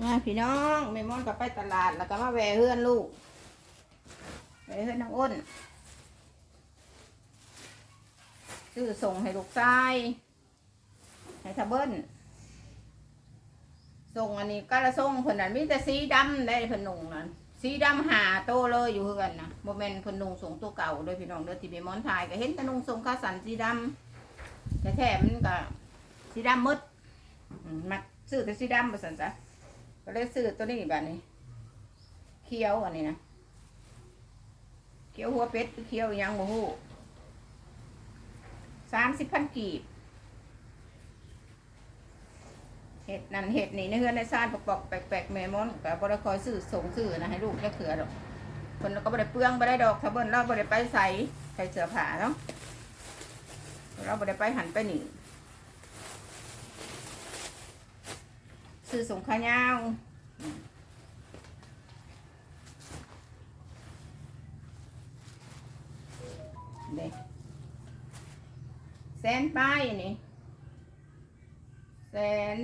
มาพี่น้องแม่มอนก็ไปตลาดแล้วก็มาแวะเฮือนลูกแวะเฮือนนางอ้นซื้อส่งให้ลูกชายให้ทะเบิ้ลส่งอันนี้ก็ละส่งเพิ่นนั้นมีแต่สีดำได้เพิ่นนุ่งนั้นสีดำหาโตเลยอยู่คือกันนะโมเมนเพิ่นนุ่งส่งตัวเก่าเลยพี่น้องเด้อที่แม่มอนถ่ายก็เห็นแต่นุ่งส่งข้าสันสีดำแต่แท้มันก็สีดำมืดมมักซื้อแต่สีดำมาสันจ้ะ ก็เลยซื้อตัวนี้แบบนี้ เคี้ยวอันนี้นะ เคี้ยวหัวเป็ดเคี้ยวยังโมหูสามสิบพันกีบ เห็ดนั่นเห็ดนี่ในเฮือนในซานปอกๆแปลกๆแม่มอนกับบริคอยซื้อส่งซื้อนะให้ลูกจะเถื่อดอกคนเราก็บริเปลืองบริดอกถ้าเบิ้ลเราบริไปใส่ใส่เสื้อผ้าเนาะเราบริไปหันไปหนี ซื้อส่งขายาวเด็กแสนป้ายนี่แสน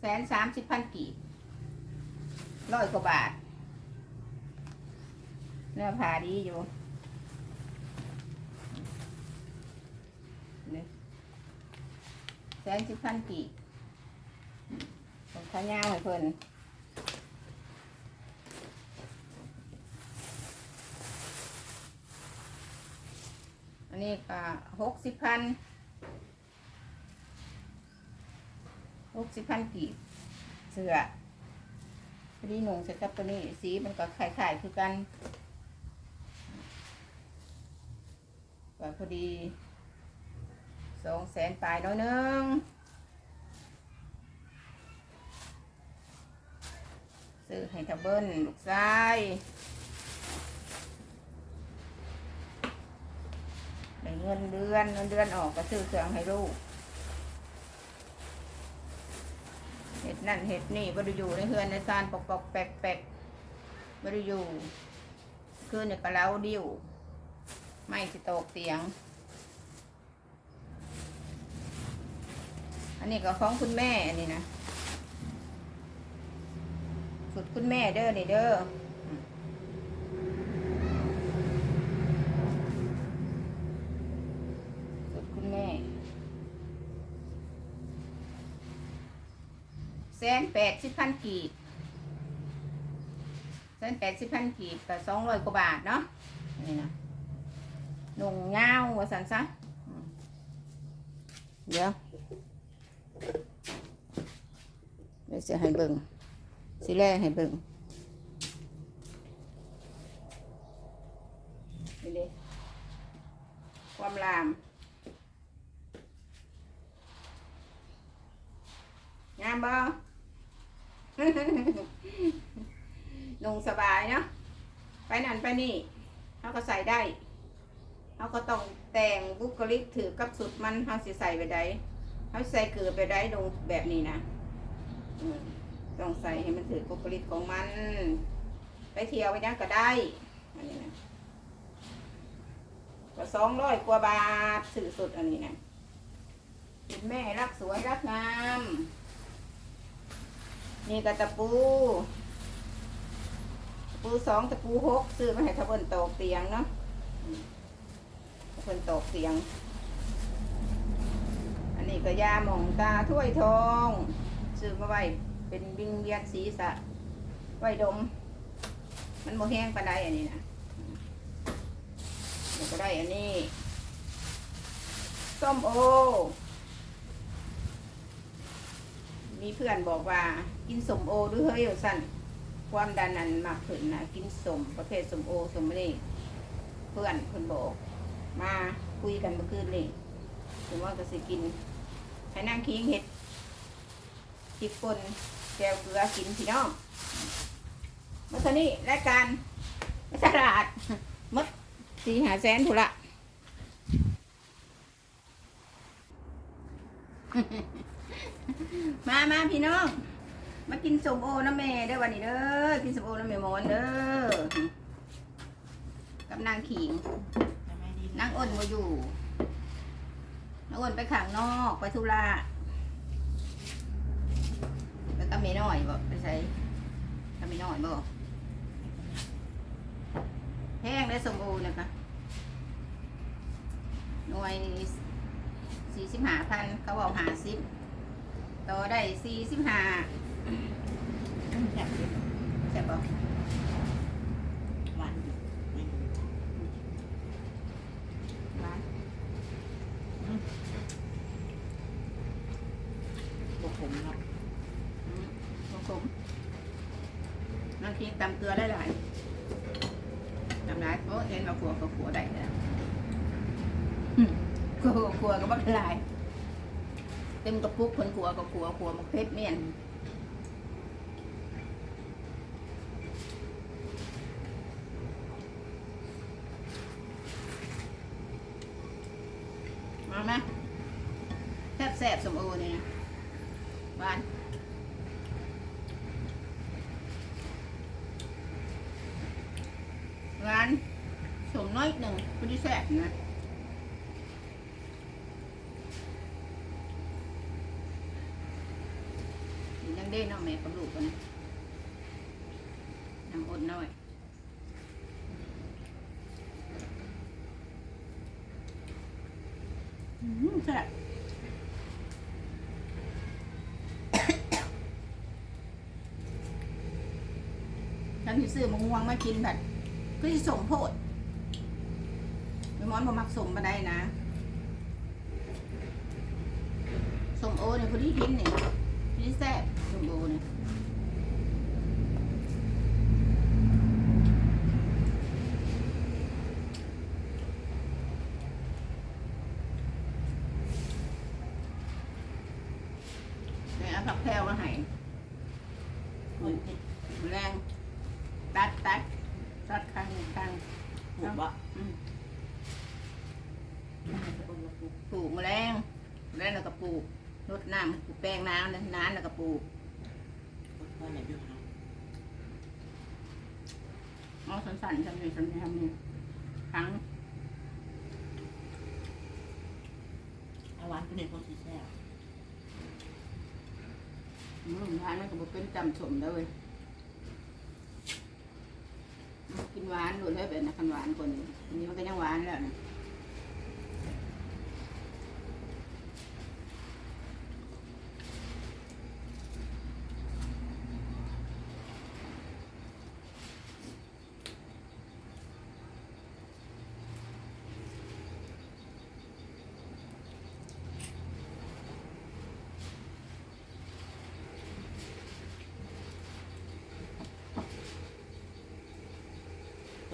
แสนสามสิบพันกีบร้อยกว่าบาทเนื้อผ้าดีอยู่นี่แสนสิบพันกีบ ของข้าวยาวให้เพิ่นอันนี้ก็หกสิบพันหกสิบพันกีบเสือพอดีหนุ่งเสร็จกับตัวนี้สีมันก็คล้ายๆคือกันก็พอดีสองแสนปลายน้อยนึง ซื้อให้ทับเบิ้ลลูกชายได้เงินเดือนเงินเดือนออกก็ซื้อเครื่องให้ลูกเห็ดนั่นเห็ดนี่บริอยู่ในเฮือนในซานปอกปอกแปกแปกบริอยู่คืนเนี่ยก็เล้าดิ้วไม่สิตกเตียง อันนี้ก็ของคุณแม่อันนี้นะ สุดคุณแม่เด้อนี่เด้อสุดคุณแม่แสนแปดสิบพันกีบแสนแปดสิบพันกีบกับสองร้อยกว่าบาทเนาะนี่นะหนุ่งเงาว่าสันซะเดี๋ยวเดี๋ยวจะให้เบิ่ง สิแรกให้เบิ่งนี่ด้ความลามงามบ่ นุ่งสบายเนาะ ไปนั่นไปนี่เขาก็ใส่ได้เขาก็ต้องแต่งบุคลิกถือกับสุดมันเขาสิใส่ไปได้เขาใส่เกลือไปได้ลงแบบนี้นะอืม ต้องใส่ให้มันถือบุคลิกของมัน ไปเที่ยวไปยังก็ได้อันนี้นะก็สองร้อยกว่าบาทสื่อสุดอันนี้นะคุณแม่รักสวยรักงาม นี่ก็ตะปูตะปูสองตะปูหกซื้อมาให้ทะเบินตกเตียงเนาะทะเบินตกเตียง อันนี้ก็ยาหมองตาถ้วยทองซื้อมาไว้ เป็นวิงเวียนศีรษะไว้ดม มันโมแห้งปานใดอันนี้นะอืมแล้วก็ได้อันนี้ส้มโอ มีเพื่อนบอกว่ากินสมโอด้วยเฮ้ยสั่นความดันนันมากขึ้นนะกินสมประเภทสมโอสมนี่เพื่อนคนบอก มาคุยกันเมื่อคืนนี่ถึงว่าก็สิกินให้นั่งคิงเห็ด จิกปนแก้วเกลือกินพี่น้องมาเท่านี้รายการตลาดมดสี่หาแสนถูกละมามาพี่น้อง มากินสมโอน้ำแม่เด้อวันนี้เด้อกินสมโอน้ำแม่หมอนเด้อกับนางขิงนางอ้นมาอยู่นางอ้นไปข้างนอกไปธุระ กับไม่น้อยบ่ไปใส่ทำไม่น้อยบ่แพงได้สมบูรณ์นะคะหน่วยสี่สิบห้าพันเขาบอกหาสิบต่อได้สี่สิบห้าแซ่บอยู่ใช่บ่หวานอยู่ไม่รู้ ร้าน บ่ขมเนาะ อืมผสม บางทีตำเกลือได้หลายตำหลายโอ้เห็นมาขัวก็ขัวได้แล้วอืมขัวก็ขัวก็บักหลายเต็มกระปุกคนขัวก็ขัวขัวมักเพชรเมี่ยนมาไหมแซ่บแซ่บๆสมโอนี่นะหวานหวาน สมน้อยหนึ่งคุณที่แซ่บนะยังได้น้องแม่กับลูกกันนะน้ำอดน้อยอืมแซ่บฉันสิซื้อมะม่วงมากินแบบก็สิสมโพด อนบ่มักสมมาได้นะสมโอเนี่ยพอดีกินเนี่ยพอดีแซ่บสมโอเนี่ยเนี่ยเอาผักแพรวมาให้มันเผ็ดแรงตัดตัดตัดข้างหนึ่งข้างปวดบ่อืมมันจะอมละ ปุกปลูกแมลงแมลงแล้วก็ปลูกรดน้ำปลูกแป้งน้ำนะน้ำแล้วก็ปลูกพอไหนอยู่หาเอาสันๆทำนี่ทำนี่ทำนี่ครั้งเอาหวานตัวนี้พอสิแซ่บมือร้านมันก็บอกเป็นจำสมเลยกินหวานดูเลยเป็นนะคันหวานคนนี้อันนี้มันก็ยังหวานแล้วนะ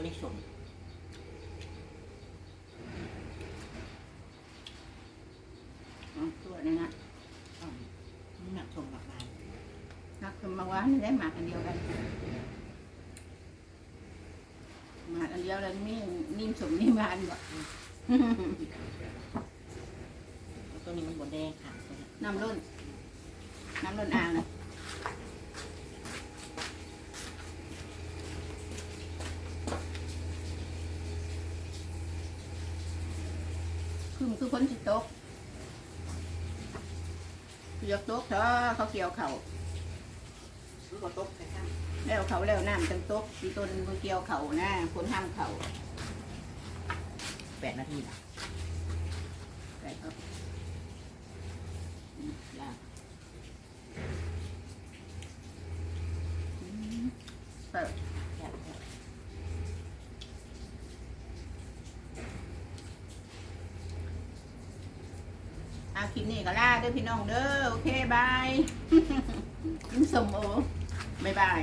ตัวนี้สมอ๋อตัวนี้นะอ่อมมันหนักสมหนักหลายนักคือมาหวานได้หมากอันเดียวกันหมากอันเดียวแล้วนี่นิ่มสมนิ่มหวานบ่แล้วตัวนี้มันบดแดงค่ะตัวนี้น้ำล้นน้ำล้นอ่าง คือมันคือคนสิตกเลือกตกเถอะเขาเกี่ยวเขามันก็ตกใส่ข้างแล้วเขาแล้วน้ำจังตกสีต้นมันเกี่ยวเขานะคนห้ามเขาแปดนาทีละแต่ก็อืมยากอืมเปิด แซ่บแซ่บ เอาคลิปนี้ก็ลาเด้อพี่น้องเด้อ โอเค บายกินสมโอบายบาย